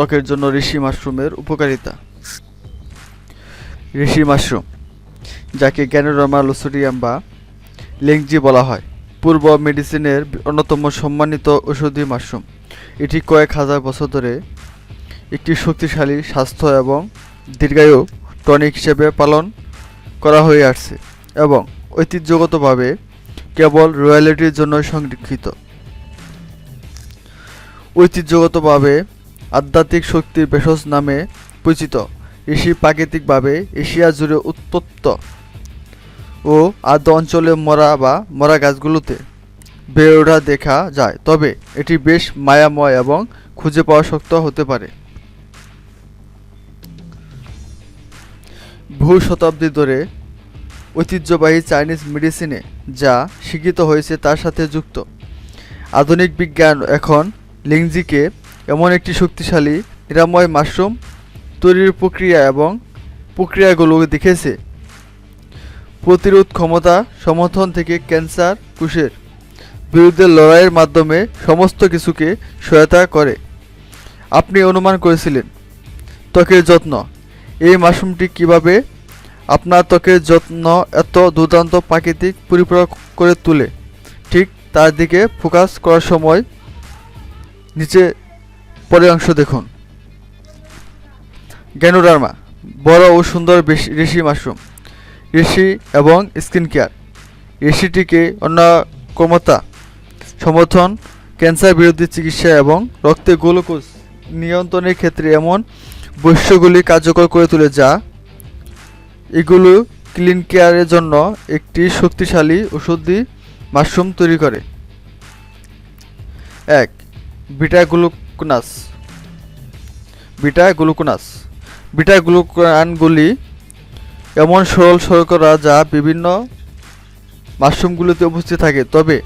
ত্বকের জন্য ঋষি মাশরুমের উপকারিতা। ঋষি মাশরুম, যাকে গ্যানোরামা, লুসোডিয়াম বা লেংজি বলা হয়, পূর্ব মেডিসিনের অন্যতম সম্মানিত ঔষধি মাশরুম। এটি কয়েক হাজার বছর ধরে একটি শক্তিশালী স্বাস্থ্য এবং দীর্ঘায়ু টনিক হিসেবে পালন করা হয়ে আসছে এবং ঐতিহ্যগতভাবে কেবল রয়্যালিটির জন্য সংরক্ষিত। ঐতিহ্যগতভাবে আধ্যাত্মিক শক্তির ভেষজ নামে পরিচিত। ঋষি প্রাকৃতিকভাবে এশিয়া জুড়ে উৎপত্ত ও আদ্য অঞ্চলে মরা বা মরা গাছগুলোতে বেড়ে ওঠা দেখা যায়। তবে এটি বেশ মায়াময় এবং খুঁজে পাওয়া শক্ত হতে পারে। বহু শতাব্দী ধরে ঐতিহ্যবাহী চাইনিজ মেডিসিনে যা স্বীকৃত হয়েছে তার সাথে যুক্ত। আধুনিক বিজ্ঞান এখন লিংজিকে এমন একটি শক্তিশালী, নিরাময় মাশরুম তৈরির প্রক্রিয়া এবং প্রক্রিয়াগুলো দেখেছে। প্রতিরোধ ক্ষমতা সমর্থন থেকে ক্যান্সার কোষের বিরুদ্ধে লড়াইয়ের মাধ্যমে সমস্ত কিছুকে সহায়তা করে। আপনি অনুমান করেছিলেন, ত্বকের যত্ন। এই মাশরুমটি কীভাবে? আপনার ত্বকের যত্ন এত দুর্দান্ত প্রাকৃতিক পরিপূরক করে তোলে। ঠিক তার দিকে ফোকাস করার সময় নিচে পরের অংশ দেখুন। গ্যানোডার্মা বড় ও সুন্দর ঋষি মাশরুম, ঋষি এবং স্কিন কেয়ার। ঋষিটিকে অন্য ক্ষমতা সমর্থন, ক্যান্সার বিরোধী চিকিৎসা এবং রক্তে গ্লুকোজ নিয়ন্ত্রণের ক্ষেত্রে এমন বৈশ্যগুলি কার্যকর করে তোলে যা এগুলো ক্লিন কেয়ারের জন্য একটি শক্তিশালী ওষুধি মাশরুম তৈরি করে। এক, beta glucans. Beta glucans. Beta গ্লুকানগুলি এমন সরল শর্করা যা বিভিন্ন মাশরুমগুলিতে উপস্থিত থাকে। তবে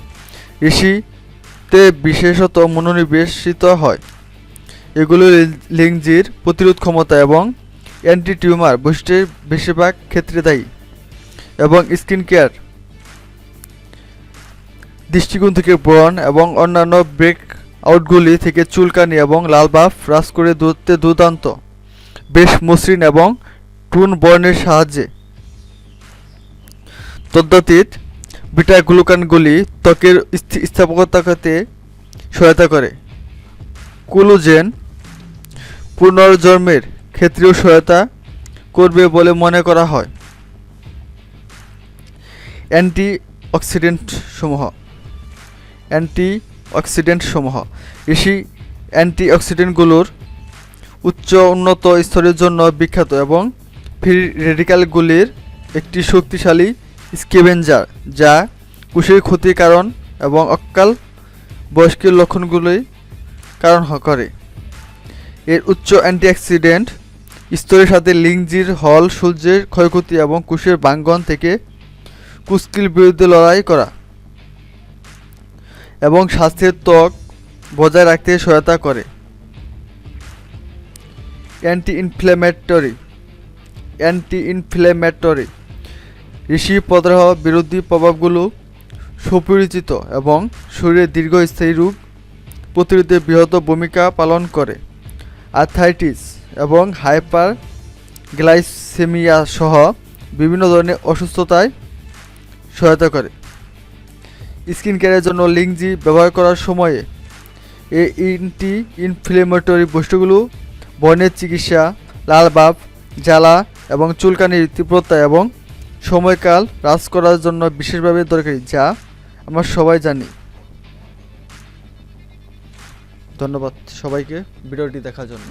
ঋষিতে বিশেষত মনোনিবেশিত হয়। এগুলো লি- লিংজির প্রতিরোধ ক্ষমতা এবং অ্যান্টি টিউমার বৈশিষ্ট্যের বেশিরভাগ ক্ষেত্রে দায়ী এবং স্কিন কেয়ার দৃষ্টিকোণ থেকে ব্রণ এবং অন্যান্য ব্রেক আউটগুলি থেকে চুলকানি এবং লাল বাফ হ্রাস করে ধরতে দুর্দান্ত। বেশ মসৃণ এবং টুন বর্ণের সাহায্যে। তদ্যাতীত বিটা গ্লুকানগুলি ত্বকের স্থি- স্থাপকতাকে সহায়তা করে। কোলোজেন পুনর্জন্মের ক্ষেত্রেও সহায়তা করবে বলে মনে করা হয়। অ্যান্টি অক্সিডেন্ট সমূহ অ্যান্টি অক্সিডেন্ট সমূহ ঋষি অ্যান্টি অক্সিডেন্টগুলোর উচ্চ উন্নত স্তরের জন্য বিখ্যাত এবং ফ্রি রেডিক্যালগুলির একটি শক্তিশালী স্কেভেঞ্জার যা কোষের ক্ষতির কারণ এবং অকাল বয়স্কের লক্ষণগুলি কারণ করে। এর উচ্চ অ্যান্টিঅক্সিডেন্ট স্তরের সাথে লিংজির, হল, সূর্যের ক্ষয়ক্ষতি এবং কোষের বাঙ্গন থেকে কুস্কিল বিরুদ্ধে লড়াই করা। এবং স্বাস্থ্যের ত্বক বজায় রাখতে সহায়তা করে। অ্যান্টি ইনফ্লেমেটরি অ্যান্টি ইনফ্লেমেটরি ঋষি প্রদাহ বিরোধী প্রভাবগুলো সুপরিচিত এবং শরীরে দীর্ঘস্থায়ী রোগ প্রতিরোধে বৃহৎ ভূমিকা পালন করে। আর্থাইটিস এবং হাইপার গ্লাইসেমিয়া সহ বিভিন্ন ধরনের অসুস্থতায় সহায়তা করে। স্কিন কেয়ারের জন্য লিংজি ব্যবহার করার সময়ে এই ইনটি ইনফ্লেমেটরি বস্তুগুলো বর্ণের চিকিৎসা, লাল বাপ জ্বালা এবং চুলকানির তীব্রতা এবং সময়কাল হ্রাস করার জন্য বিশেষভাবে দরকারি, যা আমরা সবাই জানি। ধন্যবাদ সবাইকে ভিডিওটি দেখার জন্য।